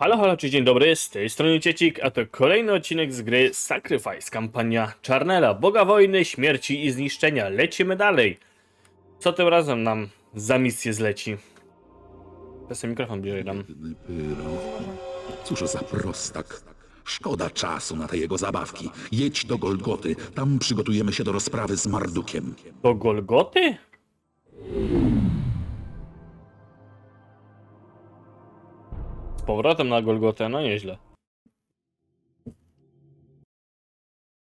Halo, halo, czy dzień dobry, z tej strony Ciecik, a to kolejny odcinek z gry Sacrifice, kampania Czarnela, Boga Wojny, Śmierci i Zniszczenia. Lecimy dalej. Co tym razem nam za misję zleci? Sobie mikrofon bliżej dam. Biedny. Cóż za prostak. Szkoda czasu na te jego zabawki. Jedź do Golgoty, tam przygotujemy się do rozprawy z Mardukiem. Do Golgoty? Powrotem na Golgotę, no nieźle.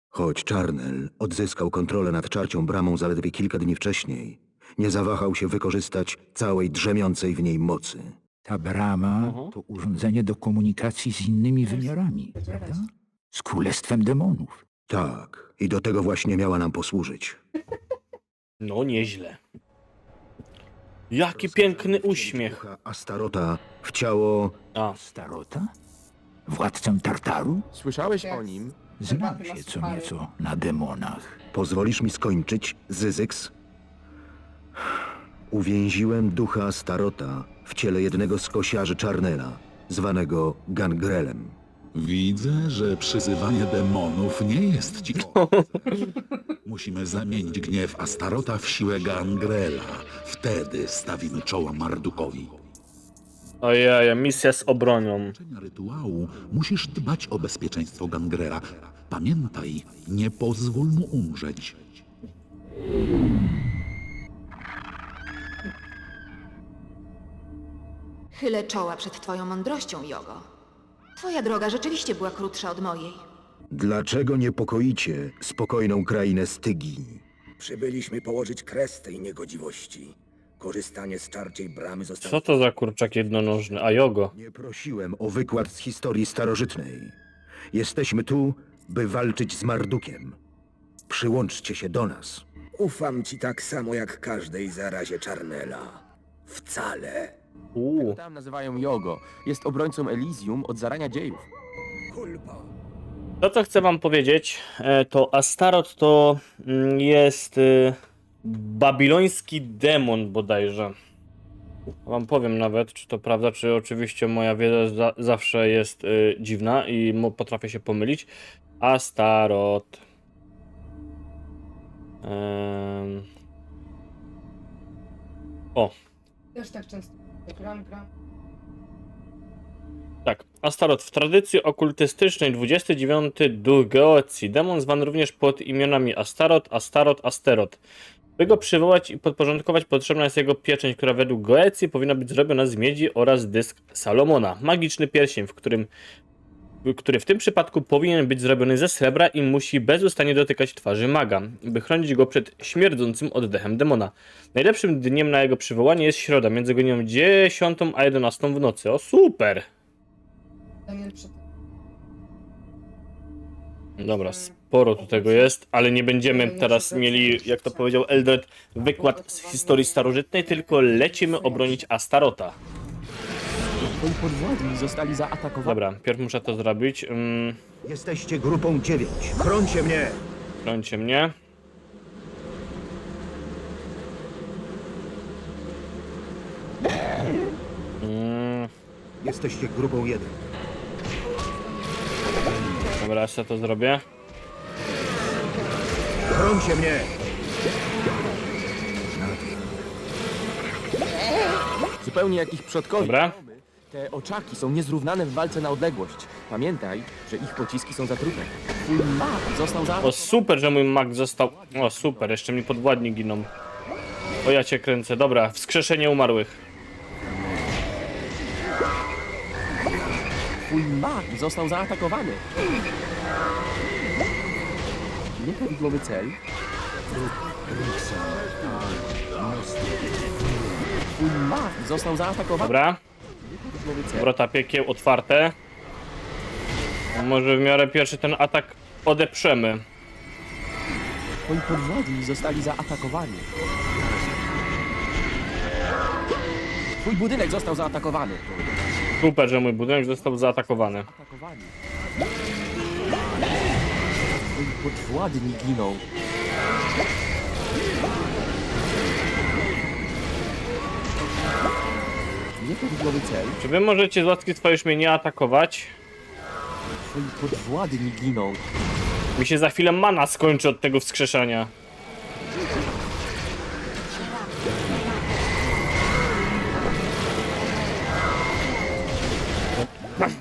Choć Czarnel odzyskał kontrolę nad czarcią bramą zaledwie kilka dni wcześniej, nie zawahał się wykorzystać całej drzemiącej w niej mocy. Ta brama Mhm. to urządzenie do komunikacji z innymi wymiarami, prawda? Z królestwem demonów. Tak, i do tego właśnie miała nam posłużyć. No nieźle. Jaki piękny uśmiech. Ducha Astarota w ciało... A, Starota? Władcę Tartaru? Słyszałeś o nim? Znam się co nieco na demonach. Pozwolisz mi skończyć, Zyzyks? Uwięziłem ducha Astarota w ciele jednego z kosiarzy Czarnela, zwanego Gangrelem. Widzę, że przyzywanie demonów nie jest ci Musimy zamienić gniew Astarota w siłę Gangrela. Wtedy stawimy czoła Mardukowi. ojej, misja z obronią. Zakończenia rytuału musisz dbać o bezpieczeństwo Gangrela. Pamiętaj, nie pozwól mu umrzeć. Chylę czoła przed twoją mądrością, Jogo. Twoja droga rzeczywiście była krótsza od mojej. Dlaczego niepokoicie spokojną krainę Stygii? Przybyliśmy położyć kres tej niegodziwości. Korzystanie z czarciej bramy zostało... Co to za kurczak jednonożny? A jogo. Nie prosiłem o wykład z historii starożytnej. Jesteśmy tu, by walczyć z Mardukiem. Przyłączcie się do nas. Ufam ci tak samo jak każdej zarazie Czarnela. Wcale. Uuu. Tam nazywają Jogo. Jest obrońcą Elysium od zarania dziejów. Kulpa. To, co chcę wam powiedzieć, e, to Astarot to mm, jest y, babiloński demon bodajże. Wam powiem nawet, czy to prawda, czy oczywiście moja wiedza za, zawsze jest y, dziwna i mo- potrafię się pomylić. Astarot. Em. O, Też tak często. Tak, Astarot w tradycji okultystycznej 29 duch Geocji. Demon zwany również pod imionami Astarot, Astarot, Asterot. By go przywołać i podporządkować potrzebna jest jego pieczęć, która według Goecji powinna być zrobiona z miedzi oraz dysk Salomona. Magiczny pierścień, w którym który w tym przypadku powinien być zrobiony ze srebra i musi bezustannie dotykać twarzy maga, by chronić go przed śmierdzącym oddechem demona. Najlepszym dniem na jego przywołanie jest środa, między godziną 10 a 11 w nocy. O super! Dobra, sporo tu tego jest, ale nie będziemy teraz mieli, jak to powiedział Eldred, wykład z historii starożytnej, tylko lecimy obronić Astarota. Twoi podwładni zostali zaatakowani. Dobra, pierw muszę to zrobić. Mm, Jesteście grupą dziewięć. Chrońcie mnie! Brońcie mnie. Mm, Jesteście grupą jeden. dobra, ja sobie to zrobię. Chrońcie mnie! Zupełnie jak ich przodkowie. Dobra. Te oczaki są niezrównane w walce na odległość. Pamiętaj, że ich pociski są zatrute. Twój mag został O zaatakowany. super, że mój mag został... O super, jeszcze mi podwładni giną. O ja cię kręcę. Dobra, wskrzeszenie umarłych. Twój mag został zaatakowany. Nieprawidłowy cel. Twój mag został zaatakowany. Dobra, Wrota piekieł otwarte. Może w miarę pierwszy ten atak odeprzemy. Twoi podwładni zostali zaatakowani. Twój budynek został zaatakowany. Super, że mój budynek został zaatakowany. Atakowani. Podwładni giną. Nieprawidłowy cel. Czy wy możecie z łaski swojej już mnie nie atakować? Twoi podwładni giną. Mi się za chwilę mana skończy od tego wskrzeszania.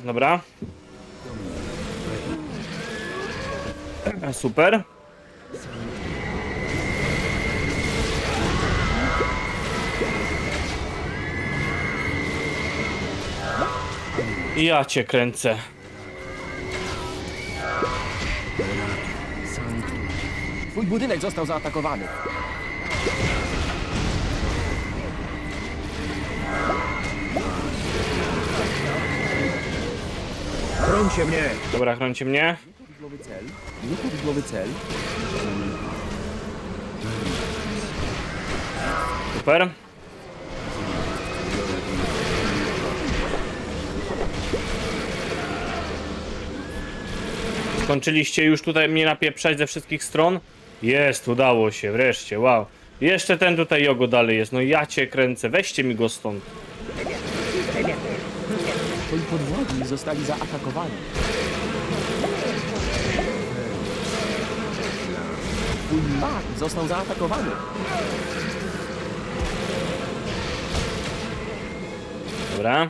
Dobra. Super. Ja cię kręcę. Twój budynek został zaatakowany. Chrońcie mnie! Dobra, chrońcie mnie. Nieprawidłowy cel. Nieprawidłowy cel. Super. Skończyliście już tutaj mnie napieprzać ze wszystkich stron? Jest, udało się, wreszcie, wow. Jeszcze ten tutaj jogo dalej jest, no ja cię kręcę, weźcie mi go stąd. Twoi podwładni zostali zaatakowani. Twój mag został zaatakowany. Dobra.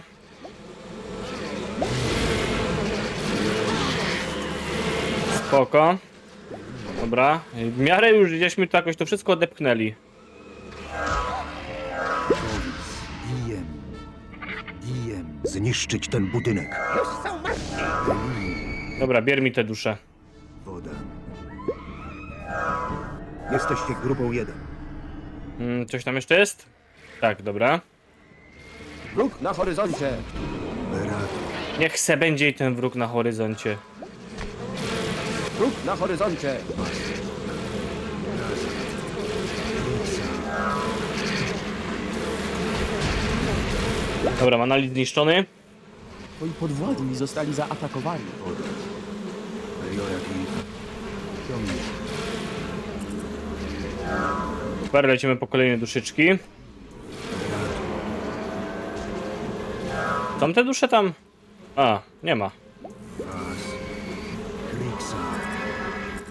Spoko. Dobra, w miarę już gdzieśmy to jakoś to wszystko odepchnęli. Zniszczyć ten budynek. Dobra, bier mi te dusze. Woda. Jesteście grupą jeden. Mm, coś tam jeszcze jest? Tak, dobra. Wróg na horyzoncie. Niech se będzie i ten wróg na horyzoncie. Wróg na horyzoncie. Dobra, monolith zniszczony. Twoi podwładni zostali zaatakowani. Super, lecimy po kolejne duszyczki. Są te dusze tam? A, nie ma.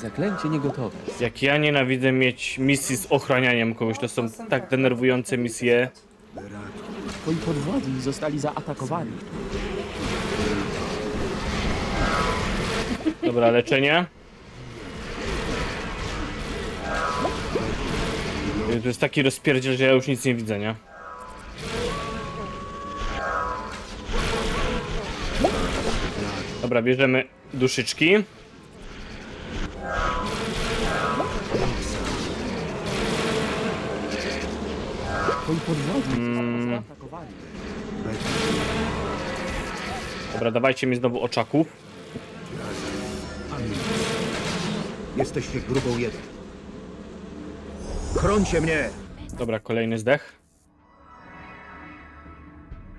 Zaklęcie niegotowe. Jak ja nienawidzę mieć misji z ochranianiem kogoś, to są tak denerwujące misje. Twoi podwładni zostali zaatakowani. Dobra, leczenie. To jest taki rozpierdziel, że ja już nic nie widzę, nie? Dobra, bierzemy duszyczki. Twoi podwładni zostali zaatakowani. Dobra, dawajcie mi znowu oczaków. Jesteście grupą jeden. Chrońcie mnie! Dobra, kolejny zdech.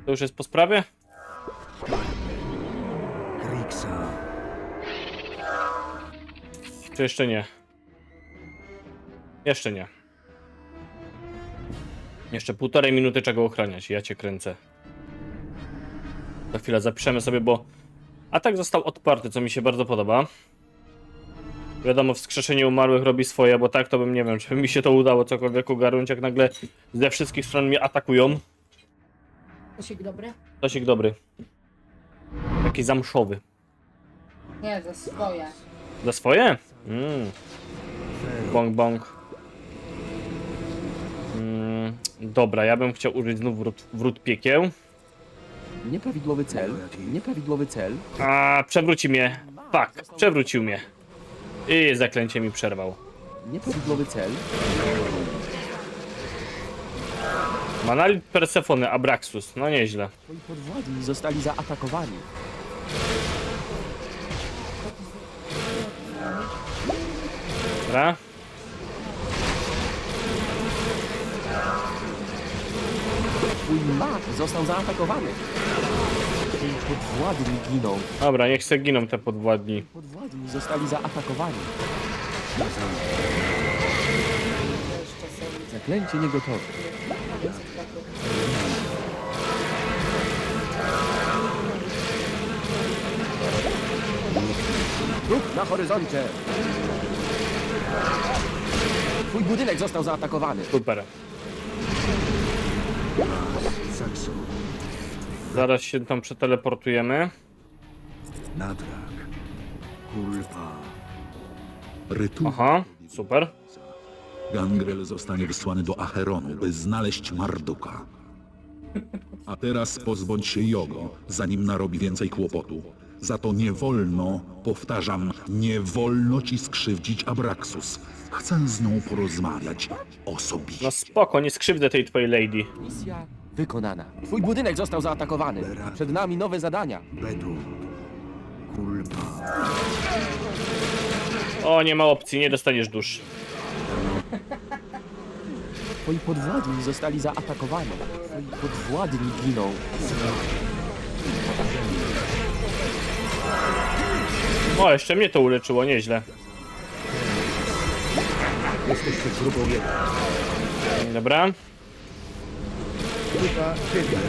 To już jest po sprawie? Czy jeszcze nie? Jeszcze nie. Jeszcze półtorej minuty czego ochraniać. Ja cię kręcę. Za chwilę zapiszemy sobie, bo atak został odparty, co mi się bardzo podoba. Wiadomo, wskrzeszenie umarłych robi swoje, bo tak to bym nie wiem, czy mi się to udało cokolwiek ogarnąć, jak nagle ze wszystkich stron mnie atakują. Kosik dobry? Tosik dobry. Taki zamszowy. Nie, za swoje. Za swoje? Mm. Bong bong. Mm, dobra, ja bym chciał użyć znów wrót, wrót piekieł. Nieprawidłowy cel. Nieprawidłowy cel. A przewróci mnie. Fuck, przewrócił mnie. I zaklęcie mi przerwał. Nieprawidłowy cel. Manalit Persefony, Abraxus. No nieźle. Twoi podwładni zostali zaatakowani. Dobra. Bat został zaatakowany. Jej podwładni giną. Dobra, niech se giną te podwładni. Podwładni zostali zaatakowani. Zaklęcie niegotowe. Trup na horyzoncie! Twój budynek został zaatakowany. Super. Zaraz się tam przeteleportujemy. Natrak, Kulpa. Aha, super. Gangrel zostanie wysłany do Acheronu, by znaleźć Marduka. A teraz pozbądź się Jogo, zanim narobi więcej kłopotu. Za to nie wolno, powtarzam, nie wolno ci skrzywdzić Abraxus. Chcę z nią porozmawiać osobiście. No spoko, nie skrzywdzę tej twojej lady. Misja wykonana. Twój budynek został zaatakowany. Przed nami nowe zadania. Bedun, Kulpa. O, nie ma opcji, nie dostaniesz dusz. Twoi podwładni zostali zaatakowani. Twoi podwładni giną. O, jeszcze mnie to uleczyło, nieźle. Jesteście grubą jedną. Dobra. Grupa dziewięć.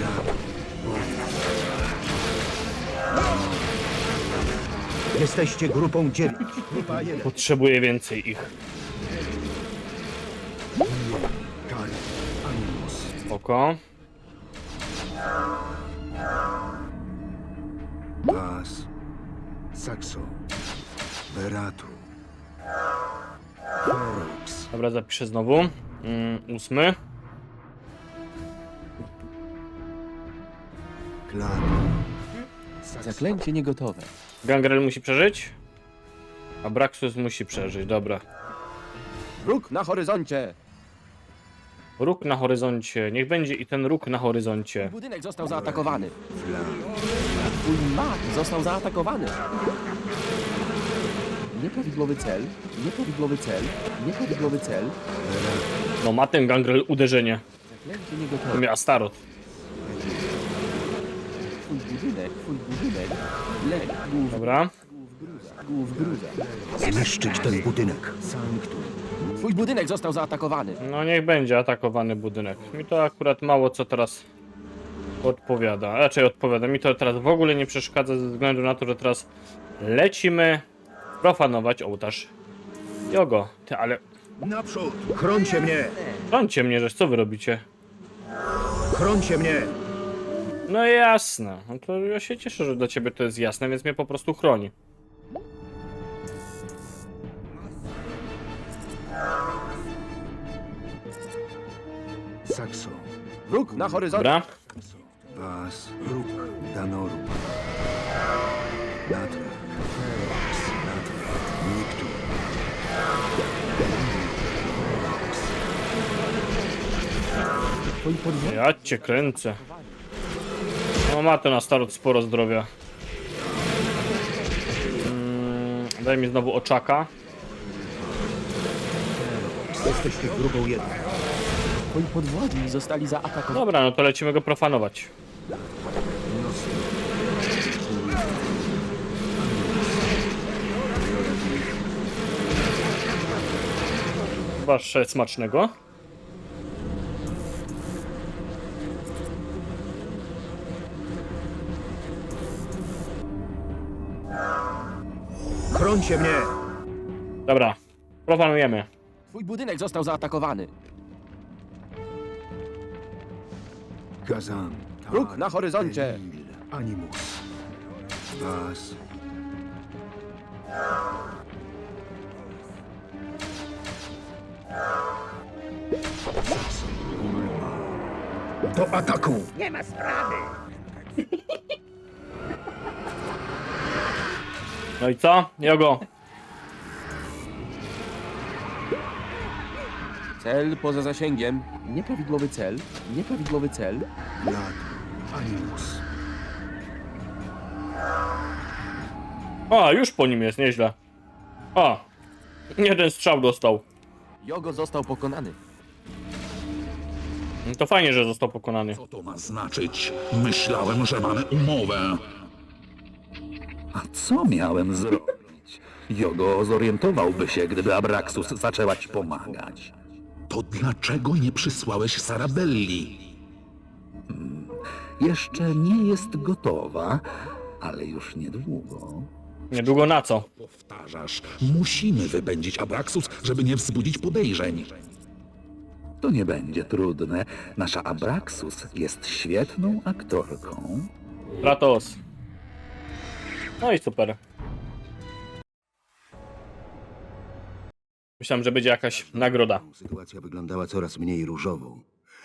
Jesteście grupą dziewięć. Grupa jeden. Potrzebuję więcej ich. Animus. Oko. Bas, Saxo, Beratu, Dobra, zapiszę znowu. Mm, ósmy. Klad, Zaklęcie niegotowe. Gangrel musi przeżyć. A Braxus musi przeżyć, dobra. Róg na horyzoncie. Róg na horyzoncie. Niech będzie i ten róg na horyzoncie. Budynek został zaatakowany. Twój mak został zaatakowany. Nieprawidłowy cel, nieprawidłowy cel, nieprawidłowy cel. No ma ten Gangrel uderzenie. Zaklęcie To niegotowe. mnie Astarot. Twój budynek, twój budynek. Lek, głów, Dobra. głów gruza. zniszczyć ten budynek. Twój budynek został zaatakowany. No niech będzie atakowany budynek. Mi to akurat mało co teraz odpowiada. Raczej odpowiada. Mi to teraz w ogóle nie przeszkadza ze względu na to, że teraz lecimy profanować ołtarz Jogo. Ty, ale naprzód! Chrońcie mnie! brońcie mnie, że co wy robicie? Chrońcie mnie! No jasne. No to ja się cieszę, że dla ciebie to jest jasne, więc mnie po prostu chroni. Saxo, Róg na horyzoncie. Dobra. Bas, Róg, Danoru, Natrak, Twoi Ja cię kręcę. No ma ten Astarot sporo zdrowia. Mm, daj mi znowu oczaka. Jesteście grubą jedną. Twoi podwładni zostali zaatakowani. Dobra, no to lecimy go profanować. Wasze smacznego. Chrońcie mnie! Dobra, profanujemy. Twój budynek został zaatakowany. Gazan, Róg na horyzoncie. Animus, Bas, Do ataku! No i co? Jogo. Cel poza zasięgiem. Nieprawidłowy cel, nieprawidłowy cel. Glad, Animus, O, już po nim jest, nieźle. O, jeden strzał dostał. Jogo został pokonany. No To fajnie, że został pokonany. Co to ma znaczyć? Myślałem, że mamy umowę. A co miałem zrobić? Jogo zorientowałby się, gdyby Abraxus zaczęła ci pomagać. To dlaczego nie przysłałeś Sarabelli? Jeszcze nie jest gotowa, ale już niedługo. Niedługo na co? Powtarzasz, musimy wypędzić Abraxus, żeby nie wzbudzić podejrzeń. To nie będzie trudne. Nasza Abraxus jest świetną aktorką. Kratos. No i super. Myślałem, że będzie jakaś nagroda. Sytuacja wyglądała coraz mniej różowo.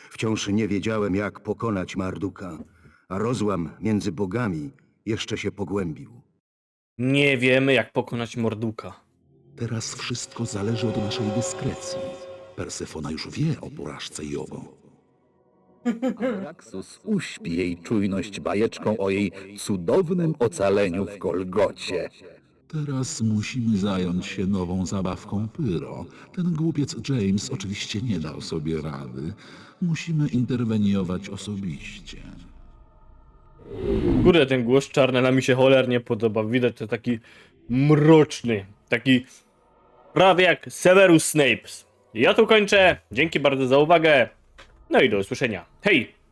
Wciąż nie wiedziałem, jak pokonać Marduka, a rozłam między bogami jeszcze się pogłębił. Nie wiemy, jak pokonać Morduka. Teraz wszystko zależy od naszej dyskrecji. Persefona już wie o porażce Jogo. Abraxus uśpi jej czujność bajeczką o jej cudownym ocaleniu w Golgocie. Teraz musimy zająć się nową zabawką Pyro. Ten głupiec James oczywiście nie dał sobie rady. Musimy interweniować osobiście. Kurde, ten głos Czarnela mi się cholernie podoba. Widać, to taki mroczny. Taki prawie jak Severus Snape. Ja tu kończę. Dzięki bardzo za uwagę. No i do usłyszenia. Hej!